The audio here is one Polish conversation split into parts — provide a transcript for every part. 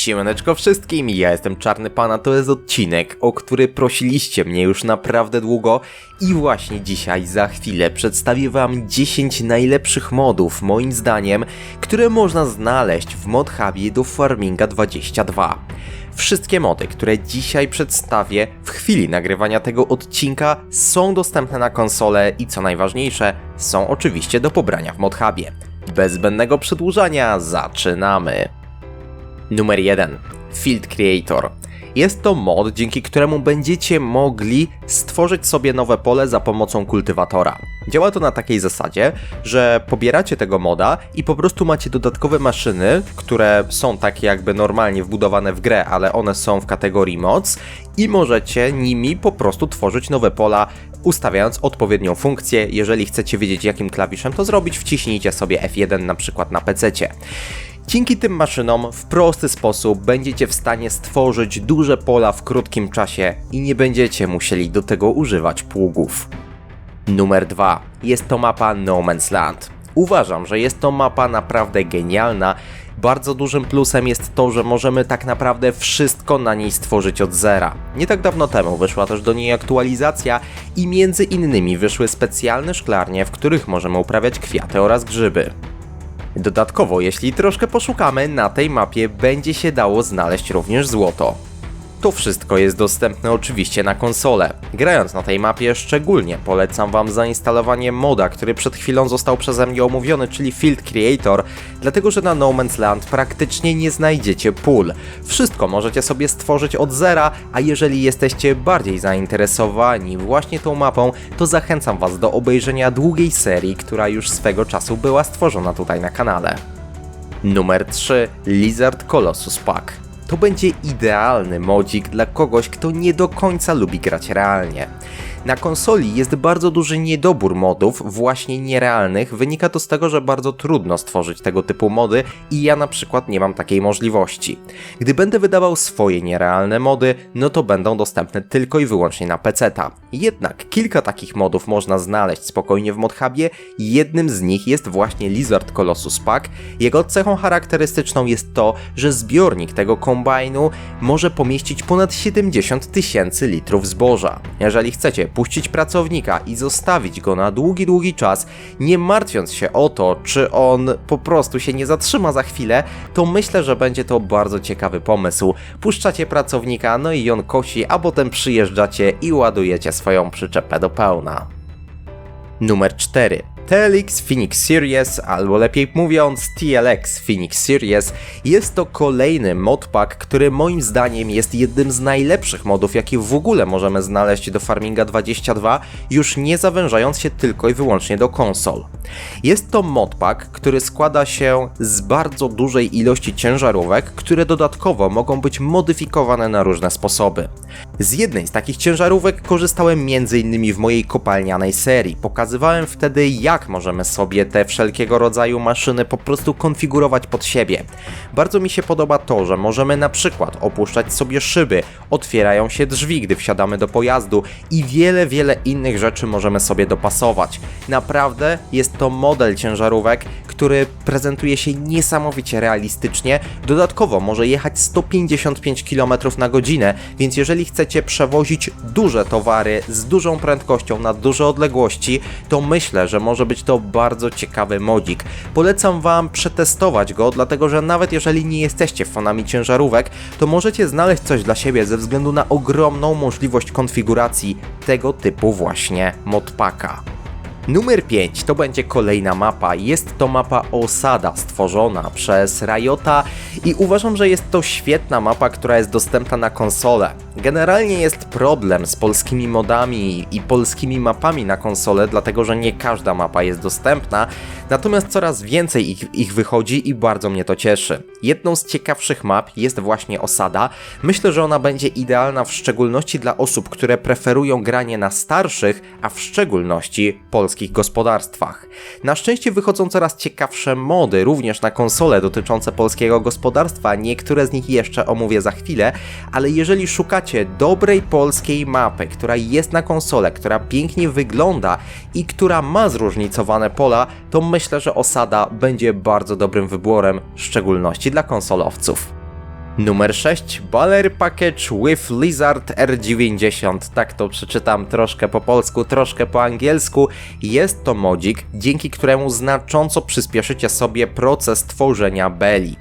Siemaneczko wszystkim, ja jestem Czarny Pana, to jest odcinek, o który prosiliście mnie już naprawdę długo i właśnie dzisiaj za chwilę przedstawię wam 10 najlepszych modów, moim zdaniem, które można znaleźć w ModHubie do Farminga 22. Wszystkie mody, które dzisiaj przedstawię w chwili nagrywania tego odcinka są dostępne na konsolę i co najważniejsze, są oczywiście do pobrania w ModHubie. Bez zbędnego przedłużania, zaczynamy! Numer 1. Field Creator. Jest to mod, dzięki któremu będziecie mogli stworzyć sobie nowe pole za pomocą kultywatora. Działa to na takiej zasadzie, że pobieracie tego moda i po prostu macie dodatkowe maszyny, które są takie jakby normalnie wbudowane w grę, ale one są w kategorii moc i możecie nimi po prostu tworzyć nowe pola, ustawiając odpowiednią funkcję. Jeżeli chcecie wiedzieć jakim klawiszem to zrobić, wciśnijcie sobie F1 na przykład na PC. Dzięki tym maszynom w prosty sposób będziecie w stanie stworzyć duże pola w krótkim czasie i nie będziecie musieli do tego używać pługów. Numer 2. Jest to mapa No Man's Land. Uważam, że jest to mapa naprawdę genialna. Bardzo dużym plusem jest to, że możemy tak naprawdę wszystko na niej stworzyć od zera. Nie tak dawno temu wyszła też do niej aktualizacja i między innymi wyszły specjalne szklarnie, w których możemy uprawiać kwiaty oraz grzyby. Dodatkowo, jeśli troszkę poszukamy, na tej mapie będzie się dało znaleźć również złoto. To wszystko jest dostępne oczywiście na konsolę. Grając na tej mapie szczególnie polecam Wam zainstalowanie moda, który przed chwilą został przeze mnie omówiony, czyli Field Creator, dlatego że na No Man's Land praktycznie nie znajdziecie pól. Wszystko możecie sobie stworzyć od zera, a jeżeli jesteście bardziej zainteresowani właśnie tą mapą, to zachęcam Was do obejrzenia długiej serii, która już swego czasu była stworzona tutaj na kanale. Numer 3 Lizard Colossus Pack. To będzie idealny modzik dla kogoś, kto nie do końca lubi grać realnie. Na konsoli jest bardzo duży niedobór modów, właśnie nierealnych. Wynika to z tego, że bardzo trudno stworzyć tego typu mody i ja na przykład nie mam takiej możliwości. Gdy będę wydawał swoje nierealne mody, no to będą dostępne tylko i wyłącznie na PC-ta. Jednak kilka takich modów można znaleźć spokojnie w ModHubie. Jednym z nich jest właśnie Lizard Colossus Pack. Jego cechą charakterystyczną jest to, że zbiornik tego kombajnu może pomieścić ponad 70 tysięcy litrów zboża. Jeżeli chcecie puścić pracownika i zostawić go na długi, długi czas, nie martwiąc się o to, czy on po prostu się nie zatrzyma za chwilę, to myślę, że będzie to bardzo ciekawy pomysł. Puszczacie pracownika, no i on kosi, a potem przyjeżdżacie i ładujecie swoją przyczepę do pełna. Numer 4. TLX Phoenix Series, albo lepiej mówiąc TLX Phoenix Series, jest to kolejny modpack, który moim zdaniem jest jednym z najlepszych modów, jakie w ogóle możemy znaleźć do Farminga 22, już nie zawężając się tylko i wyłącznie do konsol. Jest to modpack, który składa się z bardzo dużej ilości ciężarówek, które dodatkowo mogą być modyfikowane na różne sposoby. Z jednej z takich ciężarówek korzystałem m.in. w mojej kopalnianej serii. Pokazywałem wtedy, jak możemy sobie te wszelkiego rodzaju maszyny po prostu konfigurować pod siebie. Bardzo mi się podoba to, że możemy na przykład opuszczać sobie szyby, otwierają się drzwi, gdy wsiadamy do pojazdu i wiele, wiele innych rzeczy możemy sobie dopasować. Naprawdę jest to model ciężarówek, który prezentuje się niesamowicie realistycznie. Dodatkowo może jechać 155 km na godzinę, więc jeżeli chcecie przewozić duże towary z dużą prędkością na duże odległości, to myślę, że może być to bardzo ciekawy modzik. Polecam Wam przetestować go, dlatego że nawet jeżeli nie jesteście fanami ciężarówek, to możecie znaleźć coś dla siebie ze względu na ogromną możliwość konfiguracji tego typu właśnie modpaka. Numer 5 to będzie kolejna mapa. Jest to mapa Osada stworzona przez Riota i uważam, że jest to świetna mapa, która jest dostępna na konsolę. Generalnie jest problem z polskimi modami i polskimi mapami na konsolę, dlatego że nie każda mapa jest dostępna, natomiast coraz więcej ich, ich wychodzi i bardzo mnie to cieszy. Jedną z ciekawszych map jest właśnie Osada. Myślę, że ona będzie idealna w szczególności dla osób, które preferują granie na starszych, a w szczególności polskich gospodarstwach. Na szczęście wychodzą coraz ciekawsze mody, również na konsole dotyczące polskiego gospodarstwa. Niektóre z nich jeszcze omówię za chwilę, ale jeżeli szukacie dobrej polskiej mapy, która jest na konsolę, która pięknie wygląda i która ma zróżnicowane pola, to myślę, że Osada będzie bardzo dobrym wyborem, w szczególności dla konsolowców. Numer 6. Baller Package with Lizard R90. Tak to przeczytam troszkę po polsku, troszkę po angielsku. Jest to modzik, dzięki któremu znacząco przyspieszycie sobie proces tworzenia beli.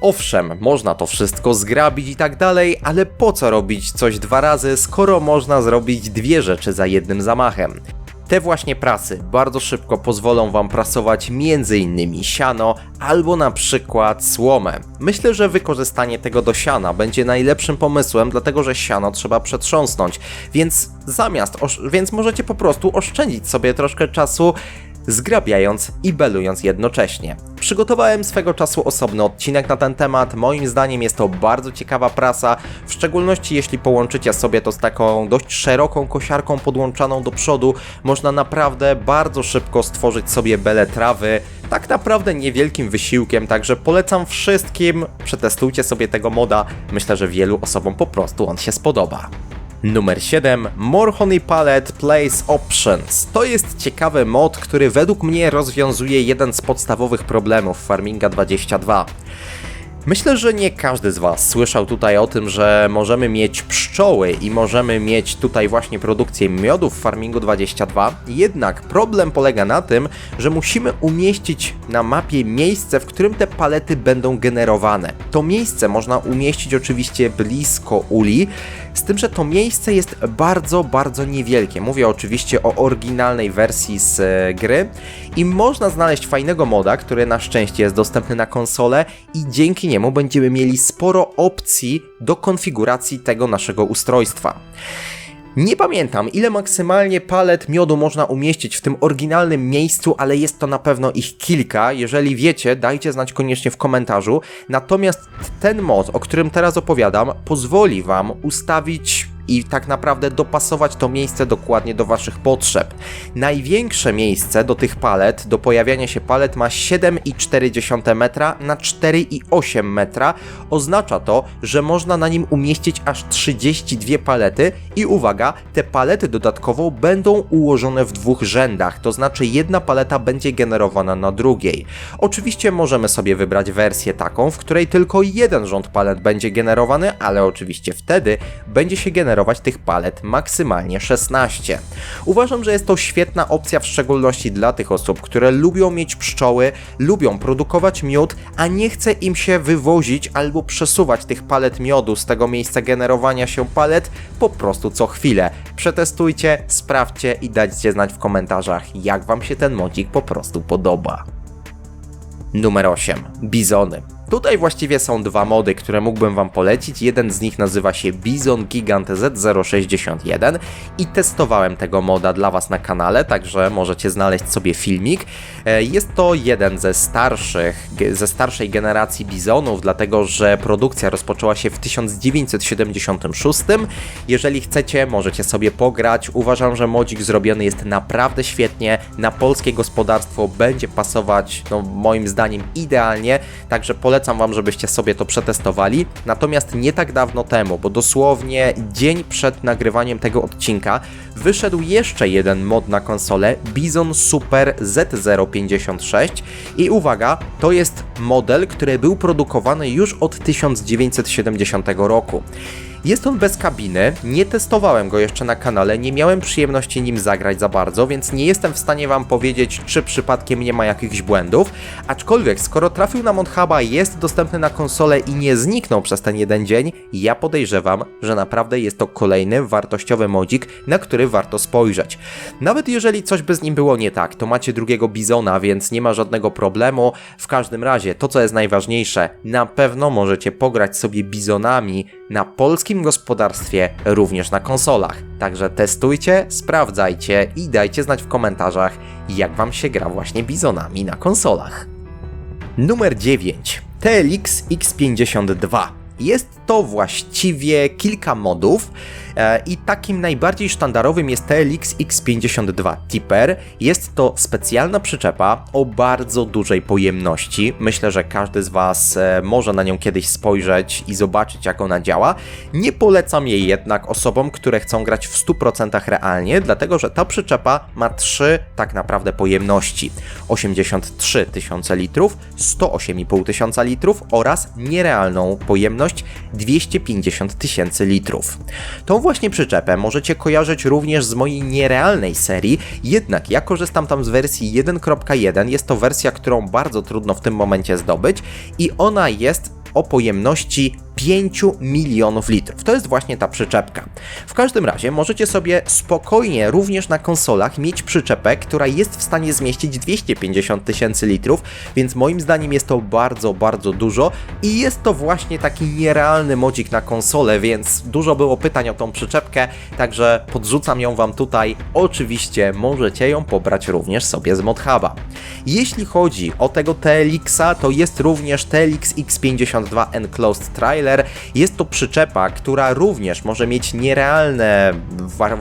Owszem, można to wszystko zgrabić i tak dalej, ale po co robić coś dwa razy, skoro można zrobić dwie rzeczy za jednym zamachem? Te właśnie prasy bardzo szybko pozwolą Wam prasować m.in. siano albo na przykład słomę. Myślę, że wykorzystanie tego do siana będzie najlepszym pomysłem, dlatego że siano trzeba przetrząsnąć, więc zamiast, więc możecie po prostu oszczędzić sobie troszkę czasu zgrabiając i belując jednocześnie. Przygotowałem swego czasu osobny odcinek na ten temat. Moim zdaniem jest to bardzo ciekawa prasa, w szczególności jeśli połączycie sobie to z taką dość szeroką kosiarką podłączaną do przodu, można naprawdę bardzo szybko stworzyć sobie bele trawy, tak naprawdę niewielkim wysiłkiem, także polecam wszystkim, przetestujcie sobie tego moda, myślę, że wielu osobom po prostu on się spodoba. Numer 7. More Honey Palette Place Options. To jest ciekawy mod, który według mnie rozwiązuje jeden z podstawowych problemów Farminga 22. Myślę, że nie każdy z Was słyszał tutaj o tym, że możemy mieć pszczoły i możemy mieć tutaj właśnie produkcję miodu w Farmingu 22. Jednak problem polega na tym, że musimy umieścić na mapie miejsce, w którym te palety będą generowane. To miejsce można umieścić oczywiście blisko uli, z tym, że to miejsce jest bardzo, bardzo niewielkie. Mówię oczywiście o oryginalnej wersji z e, gry i można znaleźć fajnego moda, który na szczęście jest dostępny na konsolę i dzięki niemu będziemy mieli sporo opcji do konfiguracji tego naszego ustrojstwa. Nie pamiętam, ile maksymalnie palet miodu można umieścić w tym oryginalnym miejscu, ale jest to na pewno ich kilka. Jeżeli wiecie, dajcie znać koniecznie w komentarzu. Natomiast ten mod, o którym teraz opowiadam, pozwoli Wam ustawić i tak naprawdę dopasować to miejsce dokładnie do Waszych potrzeb. Największe miejsce do tych palet, do pojawiania się palet ma 7,4 metra na 4,8 metra. Oznacza to, że można na nim umieścić aż 32 palety i uwaga, te palety dodatkowo będą ułożone w dwóch rzędach, to znaczy jedna paleta będzie generowana na drugiej. Oczywiście możemy sobie wybrać wersję taką, w której tylko jeden rząd palet będzie generowany, ale oczywiście wtedy będzie się generować generować tych palet maksymalnie 16. Uważam, że jest to świetna opcja w szczególności dla tych osób, które lubią mieć pszczoły, lubią produkować miód, a nie chce im się wywozić albo przesuwać tych palet miodu z tego miejsca generowania się palet po prostu co chwilę. Przetestujcie, sprawdźcie i dajcie znać w komentarzach, jak Wam się ten modzik po prostu podoba. Numer 8. Bizony. Tutaj właściwie są dwa mody, które mógłbym Wam polecić. Jeden z nich nazywa się Bizon Gigant Z061 i testowałem tego moda dla Was na kanale, także możecie znaleźć sobie filmik. E, jest to jeden ze starszych, ze starszej generacji bizonów, dlatego że produkcja rozpoczęła się w 1976. Jeżeli chcecie, możecie sobie pograć. Uważam, że modzik zrobiony jest naprawdę świetnie. Na polskie gospodarstwo będzie pasować, no moim zdaniem, idealnie, także polecam polecam Wam, żebyście sobie to przetestowali. Natomiast nie tak dawno temu, bo dosłownie dzień przed nagrywaniem tego odcinka, wyszedł jeszcze jeden mod na konsolę Bizon Super Z056 i uwaga, to jest model, który był produkowany już od 1970 roku. Jest on bez kabiny, nie testowałem go jeszcze na kanale, nie miałem przyjemności nim zagrać za bardzo, więc nie jestem w stanie Wam powiedzieć, czy przypadkiem nie ma jakichś błędów, aczkolwiek skoro trafił na Modhuba, jest dostępny na konsolę i nie zniknął przez ten jeden dzień, ja podejrzewam, że naprawdę jest to kolejny wartościowy modzik, na który warto spojrzeć. Nawet jeżeli coś by z nim było nie tak, to macie drugiego Bizona, więc nie ma żadnego problemu. W każdym razie, to co jest najważniejsze, na pewno możecie pograć sobie Bizonami na polskim gospodarstwie, również na konsolach. Także testujcie, sprawdzajcie i dajcie znać w komentarzach, jak Wam się gra właśnie bizonami na konsolach. Numer 9. TLX X52. Jest to właściwie kilka modów, I takim najbardziej sztandarowym jest TLX X52 Tipper. Jest to specjalna przyczepa o bardzo dużej pojemności. Myślę, że każdy z Was e, może na nią kiedyś spojrzeć i zobaczyć, jak ona działa. Nie polecam jej jednak osobom, które chcą grać w 100% realnie, dlatego że ta przyczepa ma trzy tak naprawdę pojemności: 83 tysiące litrów, 108,5 tysiąca litrów oraz nierealną pojemność 250 tysięcy litrów. Tą właśnie przyczepę możecie kojarzyć również z mojej nierealnej serii, jednak ja korzystam tam z wersji 1.1, jest to wersja, którą bardzo trudno w tym momencie zdobyć i ona jest o pojemności 5 milionów litrów. To jest właśnie ta przyczepka. W każdym razie możecie sobie spokojnie również na konsolach mieć przyczepę, która jest w stanie zmieścić 250 tysięcy litrów, więc moim zdaniem jest to bardzo, bardzo dużo i jest to właśnie taki nierealny modzik na konsolę, więc dużo było pytań o tą przyczepkę, także podrzucam ją wam tutaj. Oczywiście możecie ją pobrać również sobie z ModHuba. Jeśli chodzi o tego TLX-a, to jest również TLX X52 Enclosed Jest to przyczepa, która również może mieć nierealne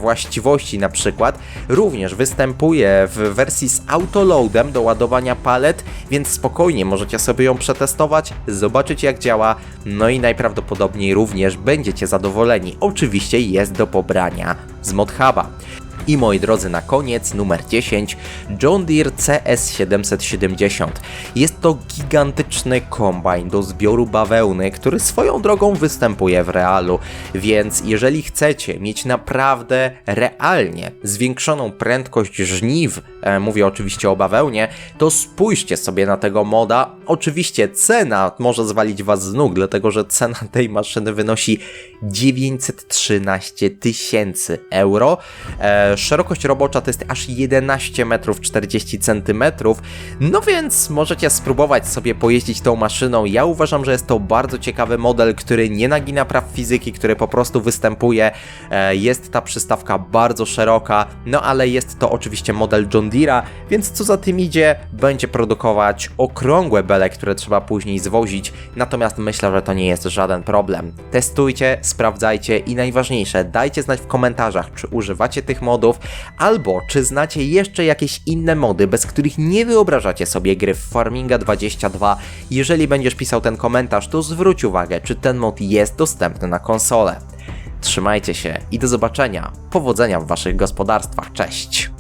właściwości na przykład. Również występuje w wersji z autoloadem do ładowania palet, więc spokojnie możecie sobie ją przetestować, zobaczyć jak działa, no i najprawdopodobniej również będziecie zadowoleni. Oczywiście jest do pobrania z ModHuba. I moi drodzy, na koniec numer 10 John Deere CS770. Jest to gigantyczny kombajn do zbioru bawełny, który swoją drogą występuje w realu, więc jeżeli chcecie mieć naprawdę realnie zwiększoną prędkość żniw, e, mówię oczywiście o bawełnie, to spójrzcie sobie na tego moda. Oczywiście cena może zwalić was z nóg, dlatego że cena tej maszyny wynosi 913 tysięcy euro. E, szerokość robocza to jest aż 11 metrów 40 centymetrów. No więc możecie spróbować sobie pojeździć tą maszyną. Ja uważam, że jest to bardzo ciekawy model, który nie nagina praw fizyki, który po prostu występuje. E, jest ta przystawka bardzo szeroka, no ale jest to oczywiście model John Deere'a, więc co za tym idzie, będzie produkować okrągłe bele, które trzeba później zwozić. Natomiast myślę, że to nie jest żaden problem. Testujcie, sprawdzajcie i najważniejsze, dajcie znać w komentarzach, czy używacie tych modów, albo czy znacie jeszcze jakieś inne mody, bez których nie wyobrażacie sobie gry w Farminga 22. Jeżeli będziesz pisał ten komentarz, to zwróć uwagę, czy ten mod jest dostępny na konsolę. Trzymajcie się i do zobaczenia. Powodzenia w waszych gospodarstwach. Cześć!